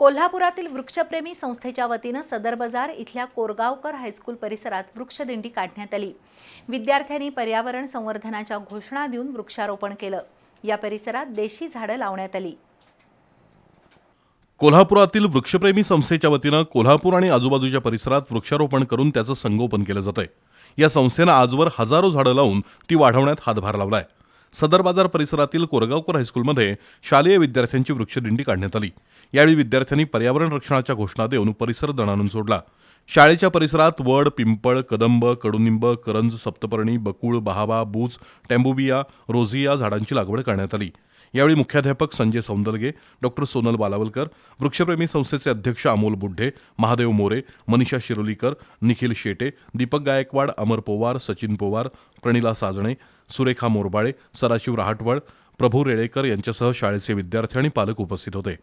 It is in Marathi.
कोल्हापुरातील वृक्षप्रेमी संस्थेच्या वतीनं सदर बाजार इथल्या कोरगावकर हायस्कूल परिसरात वृक्षदिंडी काढण्यात आली. विद्यार्थ्यांनी पर्यावरण संवर्धनाच्या घोषणा देऊन वृक्षारोपण केलं. या परिसरात देशी झाडं लावण्यात आली. कोल्हापुरातील वृक्षप्रेमी संस्थेच्या वतीनं कोल्हापूर आणि आजूबाजूच्या परिसरात वृक्षारोपण करून त्याचं संगोपन केलं जातंय. या संस्थेनं आजवर हजारो झाडं लावून ती वाढवण्यात हातभार लावलाय. सदर बाजार परिसरातील कोरगावकर हायस्कूलमध्ये शालेय विद्यार्थ्यांची वृक्षदिंडी काढण्यात आली. यावेळी विद्यार्थ्यांनी पर्यावरण रक्षणाच्या घोषणा देऊन परिसर दणानून सोडला. शाळेच्या परिसरात वड पिंपळ कदंब कडुनिंब करंज सप्तपर्णी बकुळ बहावा बूज टॅम्बुबिया रोझी या झाडांची लागवड करण्यात आली. यावेळी मुख्याध्यापक संजय सौंदलगे डॉक्टर सोनल बालावलकर वृक्षप्रेमी संस्थेचे अध्यक्ष अमोल बुड्ढे महादेव मोरे मनीषा शिरोलीकर निखिल शेटे दीपक गायकवाड अमर पोवार सचिन पोवार प्रणिला साजणे सुरेखा मोरबाळे सदाशिव रहाटवळ प्रभू रेळेकर यांच्यासह शाळेचे विद्यार्थी आणि पालक उपस्थित होते.